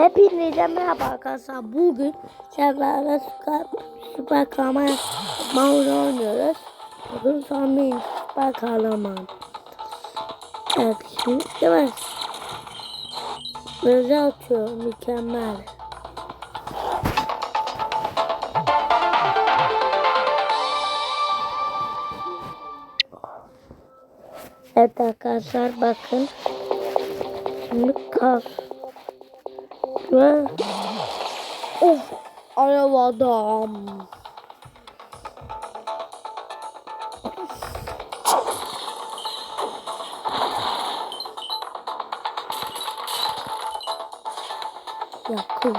Hepinize merhaba arkadaşlar. Bugün sizlerle süper, süper kahraman mağara oynuyoruz. Bugün sanmayın süper kahraman. Evet şimdi mi? Böyle atıyor mükemmel. Evet arkadaşlar bakın. Şimdi kas. Ve of arabadan. Yakın.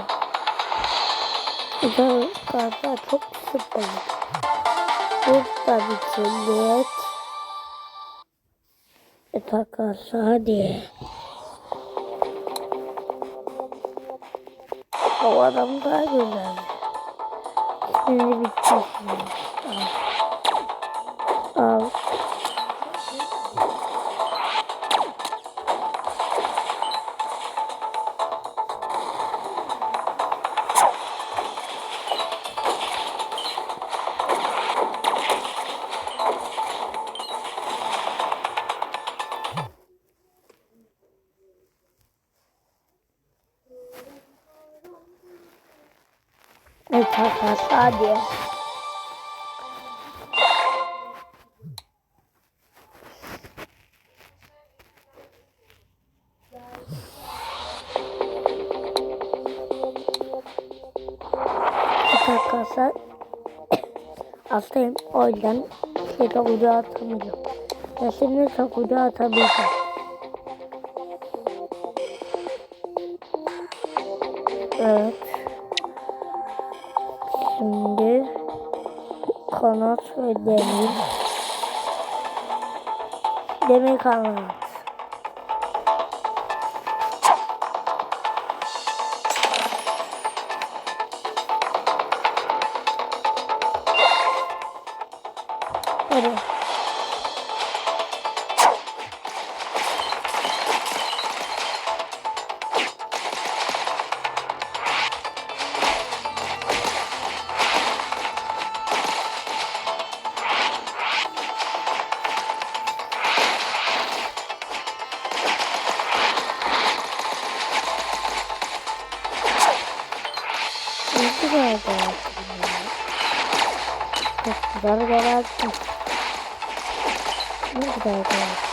Bu galiba çok süper. Burada bitirdik. Evet arkadaşlar hadi. O adam daha güzel. Şimdi bitti şimdi. Evet arkadaşlar hadi. Evet arkadaşlar hastayım o yüzden şey takucu atamayacağım. Ben şimdi takucu atamayacağım. Evet. Kanat ve demir. Demir kanat. Hadi. Güzel geldi. Çok güzel geldi. Ne güzel geldi.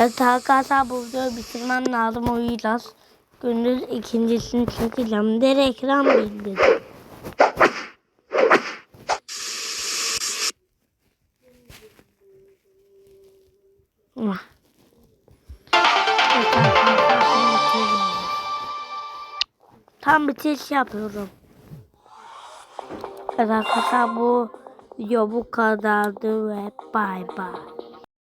Evet arkadaşlar bu videoyu bitirmem lazım yüzden gündüz ikincisini çekeceğim. Direkt ekran bildirdi. Ah. Tam bitiriş yapıyorum. Arkadaşlar bu video bu kadardı ve bay bay.